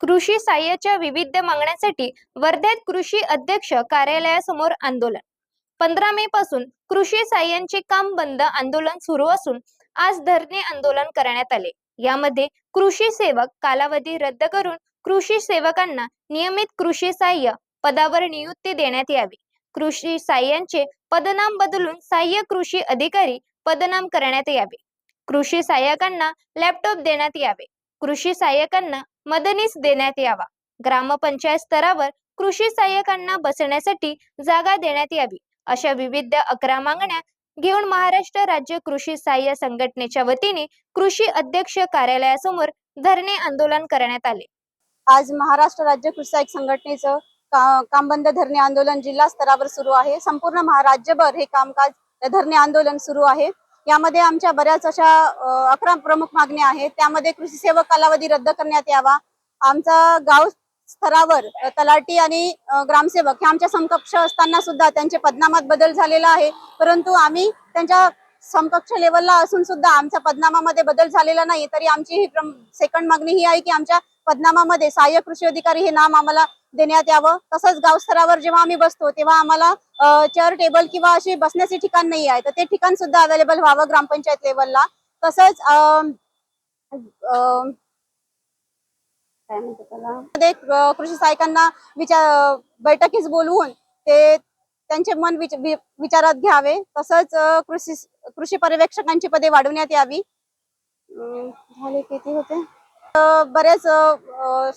कृषी साह्याच्या विविध मागण्यांसाठी वर्ध्यात कृषी अध्यक्ष कार्यालयासमोर आंदोलन. पंधरा मे पासून कृषी साह्यांचे काम बंद आंदोलन सुरू असून आज धरणे आंदोलन करण्यात आले. यामध्ये कृषी सेवक कालावधी रद्द करून कृषी सेवकांना नियमित कृषी सहाय्य पदावर नियुक्ती देण्यात यावी. कृषी साह्यांचे पदनाम बदलून सहाय्य कृषी अधिकारी पदनाम करण्यात यावे. कृषी सहाय्यकांना लॅपटॉप देण्यात यावे. कृषी सहाय्यकांना मदनीस देण्यात यावा. ग्रामपंचायत स्तरावर कृषी सहाय्यकांना बसण्यासाठी जागा देण्यात यावी. अशा विविध अकरा मागण्या घेऊन महाराष्ट्र राज्य कृषी सहाय्य संघटनेच्या वतीने कृषी अध्यक्ष कार्यालयासमोर धरणे आंदोलन करण्यात आले. आज महाराष्ट्र राज्य कृषी सहाय्यक संघटनेचं का- कामबंद धरणे आंदोलन जिल्हा स्तरावर सुरू आहे. संपूर्ण राज्यभर हे कामकाज धरणे आंदोलन सुरू आहे. यामध्ये आमच्या बऱ्याच अशा अकरा प्रमुख मागण्या आहेत. त्यामध्ये कृषी सेवक कालावधी रद्द करण्यात यावा. आमचा गाव स्तरावर तलाटी तलाठी आणि ग्रामसेवक हे आमच्या समकक्ष असताना सुद्धा त्यांचे पदनामात बदल झालेला आहे. परंतु आम्ही त्यांच्या समकक्ष लेवलला असून सुद्धा आमच्या पदनामामध्ये बदल झालेला नाही. तरी आमची ही सेकंड मागणी ही आहे की आमच्या पदनामामध्ये सहाय्यक कृषी अधिकारी हे नाम आम्हाला देण्यात यावं. तसंच गाव स्तरावर जेव्हा आम्ही बसतो तेव्हा आम्हाला चेअर टेबल किंवा अशी बसण्याचे ठिकाण नाही आहे. तर ते ठिकाण सुद्धा अवेलेबल व्हावं ग्रामपंचायत लेवलला तसंच काय म्हणतात कृषी सहाय्यकांना विचार बैठकीस बोलवून ते त्यांचे मन विच- वि- विचारात घ्यावे. तसंच कृषी कृषी पर्यवेक्षकांची पदे वाढवण्यात यावी. झाले किती होते? बरेच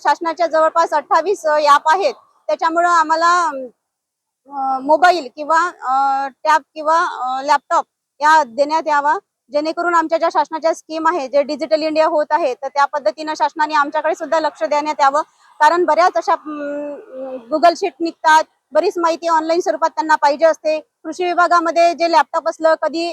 शासनाच्या जवळपास अठ्ठावीस ॲप आहेत. त्याच्यामुळं आम्हाला मोबाईल किंवा टॅब किंवा लॅपटॉप या देण्यात यावा. जेणेकरून आमच्या ज्या शासनाच्या स्कीम आहे जे डिजिटल इंडिया होत आहे तर त्या पद्धतीनं शासनाने आमच्याकडे सुद्धा लक्ष देण्यात यावं. कारण बऱ्याच अशा गुगल शीट निघतात बरीच माहिती ऑनलाईन स्वरूपात त्यांना पाहिजे असते. कृषी विभागामध्ये जे लॅपटॉप असलं कधी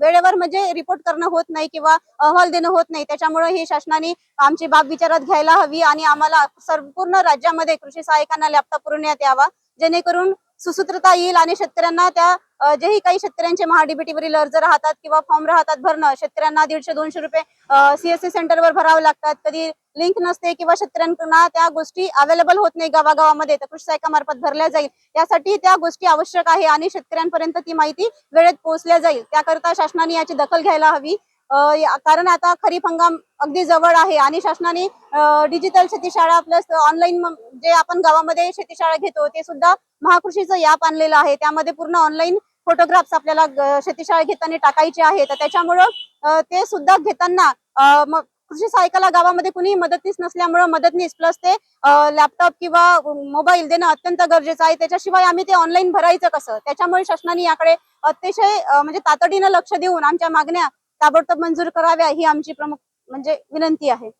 वेळेवर म्हणजे रिपोर्ट करणं होत नाही किंवा अहवाल देणं होत नाही. त्याच्यामुळे ही शासनाने आमची बाब विचारात घ्यायला हवी आणि आम्हाला संपूर्ण राज्यामध्ये कृषी सहाय्यकांना लॅपटॉप पुरवण्यात यावा. जेणेकरून सुसूत्रता येईल आणि शेतकऱ्यांना त्या जेही काही शेतकऱ्यांचे महाडीबीटीवरील अर्ज राहतात किंवा फॉर्म राहतात भरणं शेतकऱ्यांना दीडशे दोनशे रुपये सीएससी सेंटरवर भरावे लागतात. कधी लिंक नसते किंवा शेतकऱ्यांना त्या गोष्टी अवेलेबल होत नाही गावागावामध्ये तर कृषी मार्फत भरल्या जाईल. यासाठी त्या गोष्टी आवश्यक आहे आणि शेतकऱ्यांपर्यंत ती माहिती वेळेत पोहोचल्या जाईल. त्याकरता शासनाने याची दखल घ्यायला हवी. अ, कारण आता खरीप हंगाम अगदी जवळ आहे आणि शासनाने डिजिटल शेतीशाळा प्लस ऑनलाईन जे आपण गावामध्ये शेतीशाळा घेतो ते सुद्धा महाकृषीचं याप आणलेलं आहे. त्यामध्ये पूर्ण ऑनलाईन फोटोग्राफ्स आपल्याला शेतीशाळा घेताना टाकायचे आहे. तर त्याच्यामुळं ते सुद्धा घेताना कृषी सहाय्यकाला गावामध्ये कुणी मदतनीस नसल्यामुळं मदतनीस प्लस ते लॅपटॉप किंवा मोबाईल देणं अत्यंत गरजेचं आहे. त्याच्याशिवाय आम्ही ते ऑनलाईन भरायचं कसं? त्याच्यामुळे शासनाने याकडे अतिशय म्हणजे तातडीनं लक्ष देऊन आमच्या मागण्या ताबडतोब मंजूर कराव्या ही आमची प्रमुख म्हणजे विनंती आहे.